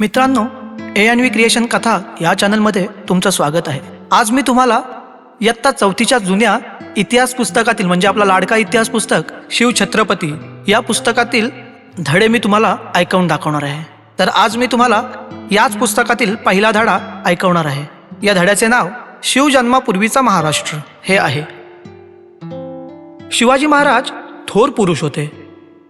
मित्रांनो A N V creation कथा या चॅनलमध्ये तुमचं स्वागत आहे. आज मी तुम्हाला इयत्ता चौथीच्या जुन्या इतिहास पुस्तकातील म्हणजे आपला लाडका इतिहास पुस्तक शिव छत्रपती या पुस्तकातील धडे मी तुम्हाला ऐकवून दाखवणार आहे. तर आज मी तुम्हाला याच पुस्तकातील पहिला धडा ऐकवणार आहे. या धड्याचे नाव शिव जन्मापूर्वीचा महाराष्ट्र हे आहे. शिवाजी महाराज थोर पुरुष होते.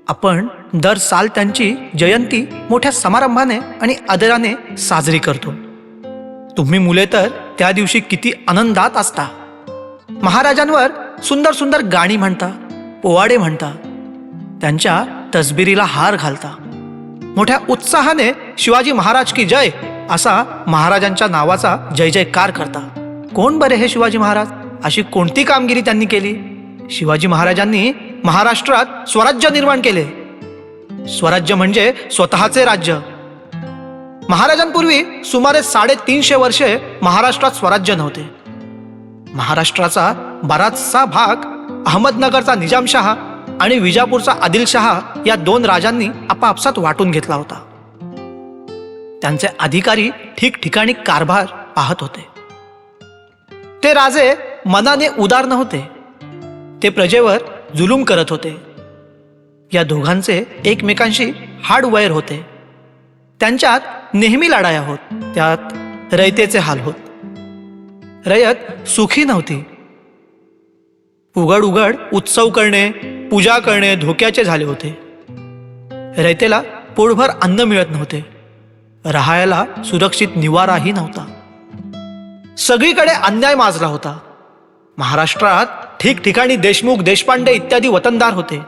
आपण दर साल त्यांची जयंती मोठ्या समारंभाने आणि आदराने साजरी करतो. तुम्ही मुले तर त्या दिवशी किती आनंदात असता. महाराजांवर सुंदर सुंदर गाणी म्हणता पोवाडे म्हणता त्यांच्या तसबिरीला हार घालता. मोठ्या उत्साहाने शिवाजी महाराज की जय असा महाराजांच्या नावाचा जय जयकार करता. कोण बरे हे शिवाजी महाराज? अशी कोणती कामगिरी त्यांनी केली? शिवाजी महाराजांनी महाराष्ट्रात स्वराज्य निर्माण केले. स्वराज्य म्हणजे स्वतःचे राज्य. महाराजांपूर्वी सुमारे साडेतीनशे वर्षे महाराष्ट्रात स्वराज्य नव्हते. महाराष्ट्राचा बराचसा भाग अहमदनगरचा निजामशहा आणि विजापूरचा आदिलशहा या दोन राजांनी आपापसात वाटून घेतला होता. त्यांचे अधिकारी ठिकठिकाणी कारभार पाहत होते. ते राजे मनाने उदार नव्हते. ते प्रजेवर जुलूम करत होते. या दोघांचे एकमेकांशी हाडवैर होते. त्यांच्यात नेहमी लढाया होत त्यात रयतेचे हाल होत. रयत सुखी नव्हती. उघड उघड उत्सव करणे पूजा करणे धोक्याचे झाले होते. रयतेला पोटभर अन्न मिळत नव्हते. राहायला सुरक्षित निवाराही नव्हता. सगळीकडे अन्याय माजला होता. महाराष्ट्रात ठिकठिकाणी देशमुख देशपांडे इत्यादी वतनदार होते.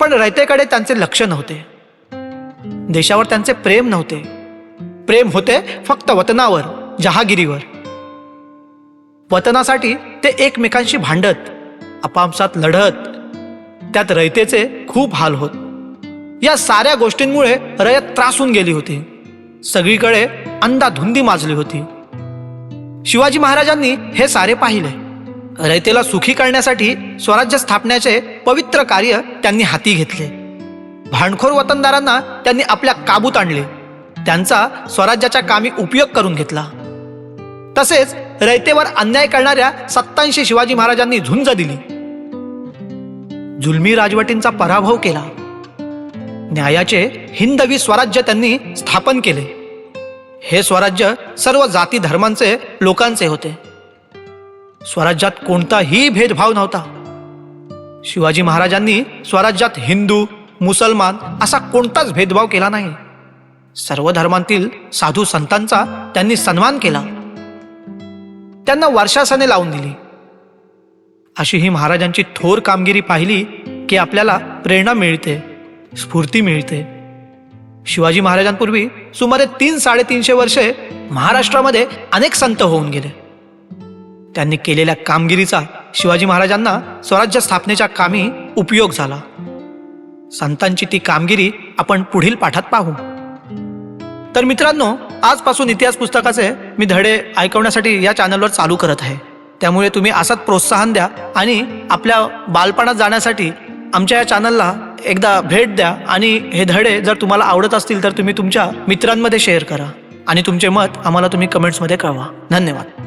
पण रयतेकडे त्यांचे लक्ष नव्हते. देशावर त्यांचे प्रेम नव्हते. प्रेम होते फक्त वतनावर जहागिरीवर. वतनासाठी ते एकमेकांशी भांडत आपापसात लढत त्यात रयतेचे खूप हाल होत. या साऱ्या गोष्टींमुळे रयत त्रासून गेली होती. सगळीकडे अंधाधुंदी माजली होती. शिवाजी महाराजांनी हे सारे पाहिले. रयतेला सुखी करण्यासाठी स्वराज्य स्थापण्याचे पवित्र कार्य त्यांनी हाती घेतले. भांडखोर वतनदारांना त्यांनी आपल्या काबूत आणले. त्यांचा स्वराज्याच्या कामी उपयोग करून घेतला. तसेच रयतेवर अन्याय करणाऱ्या सत्तांशी शिवाजी महाराजांनी झुंज दिली. जुलमी राजवटींचा पराभव केला. न्यायाचे हिंदवी स्वराज्य त्यांनी स्थापन केले. हे स्वराज्य सर्व जाती धर्मांचे लोकांचे होते. स्वराज्यात कोणताही भेदभाव नव्हता. शिवाजी महाराजांनी स्वराज्यात हिंदू मुसलमान असा कोणताच भेदभाव केला नाही. सर्व धर्मांतील साधू संतांचा त्यांनी सन्मान केला. त्यांना वर्षासने लावून दिली. अशी ही महाराजांची थोर कामगिरी पाहिली की आपल्याला प्रेरणा मिळते स्फूर्ती मिळते. शिवाजी महाराजांपूर्वी सुमारे तीन साडेतीनशे वर्षे महाराष्ट्रामध्ये अनेक संत होऊन गेले. त्यांनी केलेल्या कामगिरीचा शिवाजी महाराजांना स्वराज्य स्थापनेच्या कामी उपयोग झाला. संतांची ती कामगिरी आपण पुढील पाठात पाहू. तर मित्रांनो आजपासून इतिहास पुस्तकाचे मी धडे ऐकवण्यासाठी या चॅनलवर चालू करत आहे. त्यामुळे तुम्ही असंच प्रोत्साहन द्या आणि आपल्या बालपणात जाण्यासाठी आमच्या या चॅनलला एकदा भेट द्या आणि हे धडे जर तुम्हाला आवडत असतील तर तुम्ही तुमच्या मित्रांमध्ये शेअर करा आणि तुमचे मत आम्हाला तुम्ही कमेंट्समध्ये कळवा. धन्यवाद.